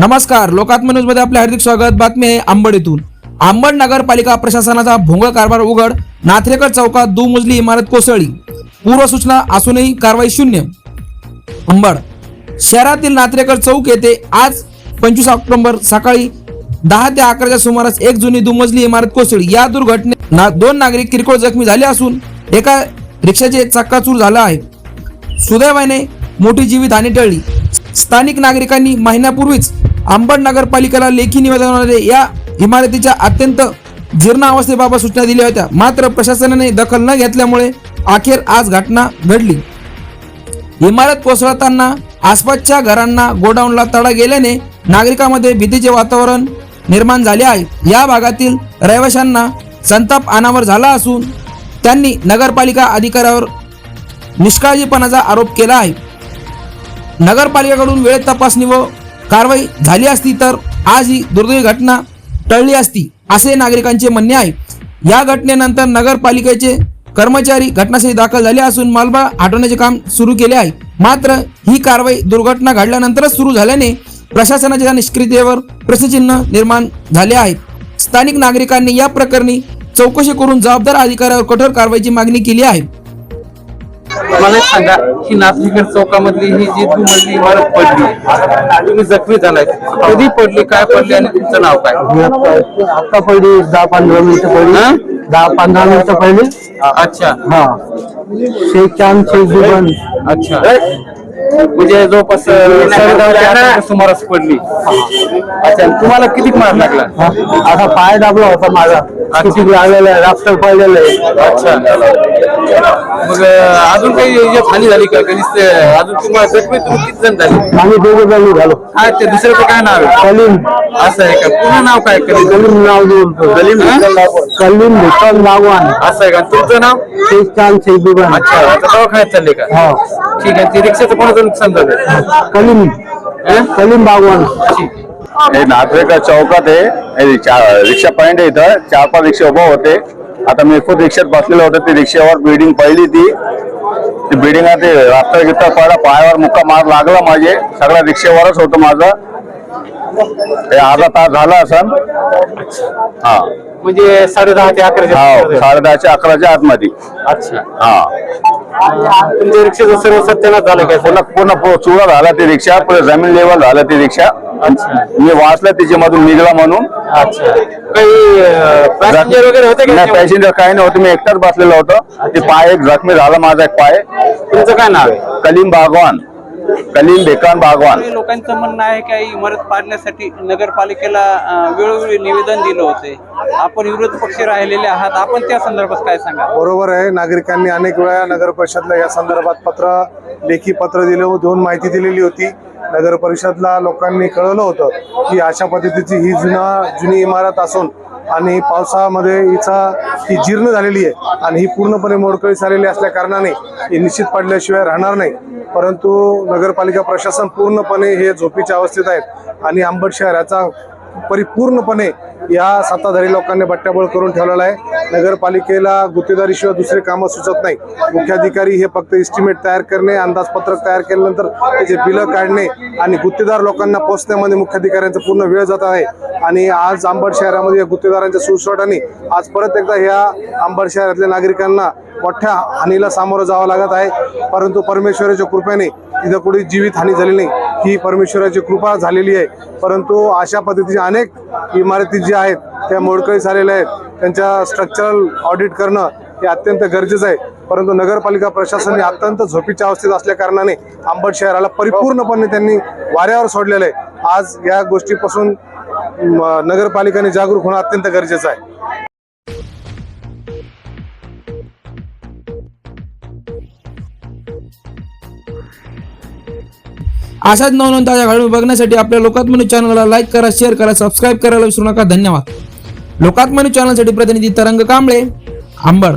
नमस्कार लोकात्म न्यूजमध्ये आपले हार्दिक स्वागत. बातमी आहे आंबड येथून आंबड नगरपालिका प्रशासनाचा भोंगळ कारभार उघड नाथरेकर चौकात दुमजली इमारत कोसळली. पूर्वसूचना असूनही कारवाई शून्य. अंबड शहरातील नाथरेकर चौक येथे आज पंचवीस ऑक्टोबर सकाळी दहा ते अकराच्या सुमारास एक जुनी दुमजली इमारत कोसळली. या दुर्घटनेत ना दोन नागरिक किरकोळ जखमी झाले असून एका रिक्षाचे चक्काचूर झाला आहे. सुदैवाने मोठी जीवित हानी टळली. स्थानिक नागरिकांनी महिन्यापूर्वीच अंबड नगरपालिकेला लेखी निवेदनाद्वारे या इमारतीच्या अत्यंत जीर्ण अवस्थेबाबत सूचना दिल्या होत्या. मात्र प्रशासनाने दखल न घेतल्यामुळे अखेर आज घटना घडली. इमारत कोसळताना आसपासच्या घरांना गोडाऊनला तडा गेल्याने नागरिकांमध्ये भीतीचे वातावरण निर्माण झाले आहे. या भागातील रहिवाशांना संताप अनावर झाला असून त्यांनी नगरपालिका अधिकाऱ्यावर निष्काळजीपणाचा आरोप केला आहे. नगरपालिकेकडून वेळेत तपासणी व कारवाई झाली असती तर आज ही दुर्दैवी घटना टळली असती असे नागरिकांचे म्हणणे आहे. या घटनेनंतर नगरपालिकेचे कर्मचारी घटनास्थळी दाखल झाले असून मालबा हटवण्याचे काम सुरू केले आहे. मात्र ही कारवाई दुर्घटना घडल्यानंतरच सुरू झाल्याने प्रशासनाच्या निष्क्रियतेवर प्रश्नचिन्ह निर्माण झाले आहे स्थानिक नागरिकांनी या प्रकरणी चौकशी करून जबाबदार अधिकाऱ्यावर कठोर कारवाईची मागणी केली आहे. मला एक सांगा ही नाथनिकर चौकामधली ही जी दुमजली इमारत पडली तुम्ही जखमी झालाय. कधी पडली काय पडली आणि तुमचं नाव काय? आता पहिली दहा पंधरा मिनिटं? पहिली दहा पंधरा मिनिटं पहिली अच्छा. हा. शेख चांद शेख अच्छा. म्हणजे जवळपास सुमारास पडली. अच्छा तुम्हाला किती मार लागला? असा पाय दाबला होता माझा. किती लागलेला आहे राफ्टर पडलेलं आहे. अच्छा. मग अं, अजून काही याच्यात हानी झाली का? कधीच ते- अजून तुम्हाला जखमी तुम्ही किती जण झाले? आम्ही दोघे जण झालो काय ते दुसऱ्याचं काय नाव आहे? कलीम असं आहे का? पूर्ण नाव काय करीत कलीम नाव बोलतो कलीम हा? कलीम भिकम नागवान. असं आहे का? तुमचं नाव? शेख जुबन अच्छा आता दवाखान्यात चालले का? हा. ठीक आहे ते रिक्षाचं कोणाचं नुकसान झालं? कलीम कलीम बागवान. ठीक हे नागरिका चौकात आहे. हे रिक्षा पॉइंट आहे इथं. चार पाच रिक्षा उभं होते. आता मी खुद रिक्षात बसलेलो होतो. ती रिक्षावर बिल्डिंग पहिली ती. ती बिल्डिंग ते रास्ता गित्ता पडला. पायावर मुक्का मार लागला माझे. सगळ्या रिक्षेवरच होतं माझं. हे अर्धा तास झाला असं हा. म्हणजे साडे दहा ते हा अकरा साडे दहाच्या अकराच्या आतमध्ये. अच्छा. हा. तुमच्या रिक्षाचं सर्व सत्यानाश झालं काय पूर्ण पूर्ण चुरा झाला ती रिक्षा. पुढे जमीन लेवल झालं ती रिक्षा. मी वाचलं तिच्यामधून निघला म्हणून. अच्छा. काही पॅसेंजर वगैरे होते का नाही त्याच्यामध्ये? पॅसेंजर काही नव्हतं. मी एकटाच बसलेलो होतो. ते पाय एक जखमी झाला माझा एक पाय. तुमचं काय नाव? आहे कलीम बागवान. कलीम बेकान बागवान. काही लोकांचं म्हणणं आहे की इमारत पाडण्यासाठी नगरपालिकेला वेळोवेळी निवेदन दिलं होते. आपण विरोध पक्षी राहिलेले आहात. आपण त्या संदर्भात काय सांगा बरोबर आहे. नागरिकांनी अनेक वेळा नगर परिषदला या संदर्भात पत्र लेखी पत्र दिलं देऊन माहिती दिलेली होती. नगर परिषदला लोकांनी कळवलं होतं की अशा पद्धतीची ही जुना जुनी इमारत असून आणि पावसामध्ये हिचा ही जीर्ण झालेली आहे आणि ही पूर्णपणे मोडकळी झालेली असल्या कारणाने ही निश्चित पडल्याशिवाय राहणार नाही. परंतु नगरपालिका प्रशासन पूर्णपणे हे झोपीच्या अवस्थेत आहेत आणि आंबट शहर याचा परिपूर्णपणे या सत्ताधारी लोकांनी बट्ट्याबळ करून ठेवलेला आहे. नगरपालिकेला गुत्तेदारीशिवाय दुसरे कामं सुचत नाही. मुख्याधिकारी हे फक्त इस्टिमेट तयार करणे अंदाजपत्रक तयार केल्यानंतर त्याचे बिलं काढणे आणि गुत्तेदार लोकांना पोचण्यामध्ये मुख्याधिकाऱ्यांचा पूर्ण वेळ जात आहे. आणि आज अंबड शहरामध्ये या गुत्तेदारांच्या सुळसुळाटाने आज परत एकदा ह्या अंबड शहरातल्या नागरिकांना मोठ्या हानीला सामोरं जावं लागत आहे. परंतु परमेश्वराच्या कृपेने तिथं कुठे जीवित हानी झाली नाही. ही परमेश्वराची कृपा झालेली आहे. परंतु अशा पद्धतीच्या अनेक इमारती ज्या आहेत त्या मोडकळी झालेल्या आहेत. त्यांच्या स्ट्रक्चरल ऑडिट करणं हे अत्यंत गरजेचं आहे. परंतु नगरपालिका प्रशासन हे अत्यंत झोपीच्या अवस्थेत असल्या कारणाने शहराला परिपूर्णपणे त्यांनी वाऱ्यावर सोडलेलं आहे. आज या गोष्टीपासून म, नगरपालिकेने जागरूक होणं अत्यंत गरजेचं आहे. असाच नवनवीन ताज्या घालून बघण्यासाठी आपल्या लोकात्मनी चॅनलला लाईक करा शेअर करा सबस्क्राईब करायला विसरू नका. धन्यवाद. लोकात्मनी चॅनलसाठी प्रतिनिधी तरंग कांबळे आंबड